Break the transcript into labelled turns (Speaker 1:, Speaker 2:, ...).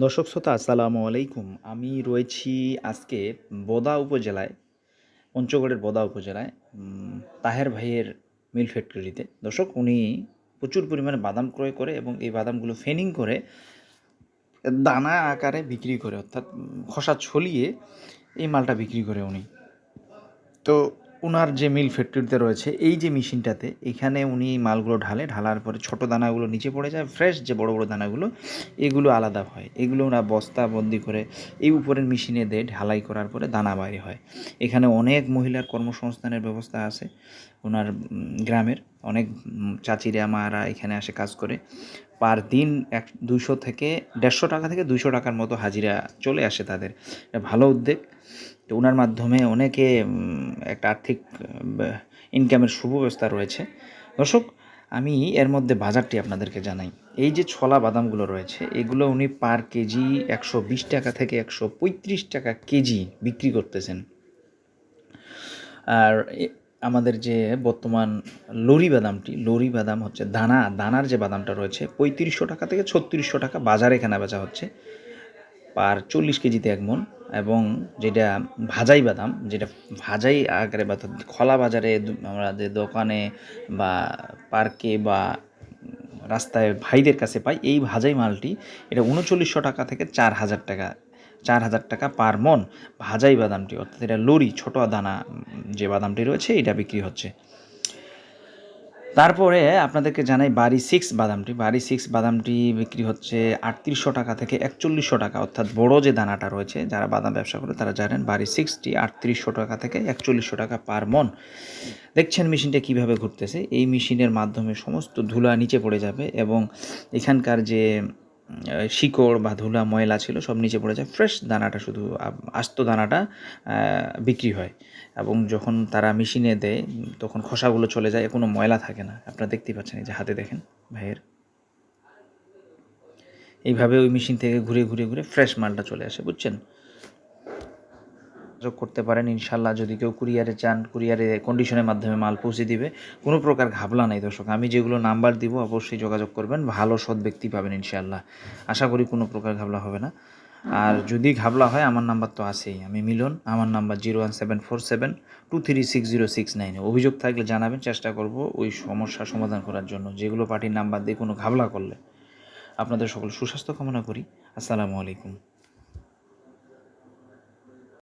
Speaker 1: দর্শক শ্রোতা, আসসালামু আলাইকুম। আমি রয়েছি আজকে বোদা উপজেলায়, পঞ্চগড়ের বোদা উপজেলায় তাহের ভাইয়ের মিল ফ্যাক্টরিতে। দর্শক, উনি প্রচুর পরিমাণে বাদাম ক্রয় করে এবং এই বাদামগুলো ফেনিং করে দানা আকারে বিক্রি করে, অর্থাৎ খসা ছলিয়ে এই মালটা বিক্রি করে উনি। তো ওনার যে মিল ফ্যাক্টরিতে রয়েছে, এই যে মেশিনটাতে, এখানে উনি মালগুলো ঢালে, ঢালার পরে ছোট দানাগুলো নিচে পড়ে যায়, ফ্রেশ যে বড় বড় দানাগুলো, এগুলো আলাদা হয়। এগুলো ওরা বস্তা বন্দি করে এই উপরের মেশিনে দিয়ে ঢালাই করার পরে দানা বাইরে হয়। এখানে অনেক মহিলার কর্মসংস্থানের ব্যবস্থা আছে ওনার গ্রামের। অনেক চাচিরা, মারা এখানে আসে কাজ করে। পার দিন এক দুশো থেকে দেড়শো টাকা থেকে দুশো টাকার মতো হাজিরা চলে আসে তাদের। ভালো উদ্যোগ। তো ওনার মাধ্যমে অনেকে একটা আর্থিক ইনকামের সুব্যবস্থা রয়েছে। দর্শক, আমি এর মধ্যে বাজারটি আপনাদেরকে জানাই। এই যে ছলা বাদামগুলো রয়েছে, এগুলো উনি পার কেজি একশো বিশ টাকা থেকে একশো পঁয়ত্রিশ টাকা কেজি বিক্রি করতেছেন। আর আমাদের যে বর্তমান লরি বাদামটি, লরি বাদাম হচ্ছে দানা, দানার যে বাদামটা রয়েছে, পঁয়ত্রিশশো টাকা থেকে ছত্রিশশো টাকা বাজারে কেনা বেচা হচ্ছে। পার চল্লিশ কেজিতে এক মন এবং যেটা ভাজাই বাদাম, যেটা ভাজাই আকারে বা খলা বাজারে যে দোকানে বা পার্কে বা রাস্তায় ভাইদের কাছে পাই, এই ভাজাই মালটি এটা উনচল্লিশশো টাকা থেকে চার হাজার টাকা, চার হাজার টাকা পার মন ভাজাই বাদামটি, অর্থাৎ এটা লরি, ছোট দানা যে বাদামটি রয়েছে, এটা বিক্রি হচ্ছে। তারপরে আপনাদেরকে জানাই বাড়ি সিক্স বাদামটি। বাড়ি সিক্স বাদামটি বিক্রি হচ্ছে আটত্রিশশো টাকা থেকে একচল্লিশশো টাকা। অর্থাৎ বড় যে দানাটা রয়েছে, যারা বাদাম ব্যবসা করে তারা জানেন বাড়ি সিক্সটি আটত্রিশশো টাকা থেকে একচল্লিশশো টাকা পার মন। দেখছেন মেশিনটা কীভাবে ঘুরতেছে? এই মেশিনের মাধ্যমে সমস্ত ধুলা নিচে পড়ে যাবে এবং এখানকার যে শিকড় বা ধুলা, ময়লা ছিল, সব নিচে পড়ে যায়। ফ্রেশ দানাটা শুধু আস্ত দানাটা বিক্রি হয়। এবং যখন তারা মেশিনে দেয়, তখন খোসাগুলো চলে যায়, কোনো ময়লা থাকে না। আপনারা দেখতেই পাচ্ছেন এই যে হাতে দেখেন, ভাইয়ের। এইভাবে ওই মেশিন থেকে ঘুরে ঘুরে ঘুরে ফ্রেশ মালটা চলে আসে, বুঝছেন? যোগ করতে পারেন, ইনশাল্লাহ যদি কেউ কুরিয়ারে চান, কুরিয়ারে কন্ডিশনের মাধ্যমে মাল পৌঁছে দিবে, কোনো প্রকার ঘাবলা নাই দর্শক। আমি যেগুলো নাম্বার দিব, অবশ্যই যোগাযোগ করবেন, ভালো সৎ ব্যক্তি পাবেন ইনশাল্লাহ। আশা করি কোনো প্রকার ঘাবলা হবে না। আর যদি ঘাবলা হয়, আমার নাম্বার তো আছেই। আমি মিলন, আমার number zero one seven four seven two three six zero six nine অভিযোগ থাকলে জানাবেন, চেষ্টা করব ওই সমস্যা সমাধান করার জন্য। যেগুলো পার্টির নাম্বার দিয়ে কোনো ঘাবলা করলে। আপনাদের সকল সুস্বাস্থ্য কামনা করি। আসসালামু আলাইকুম।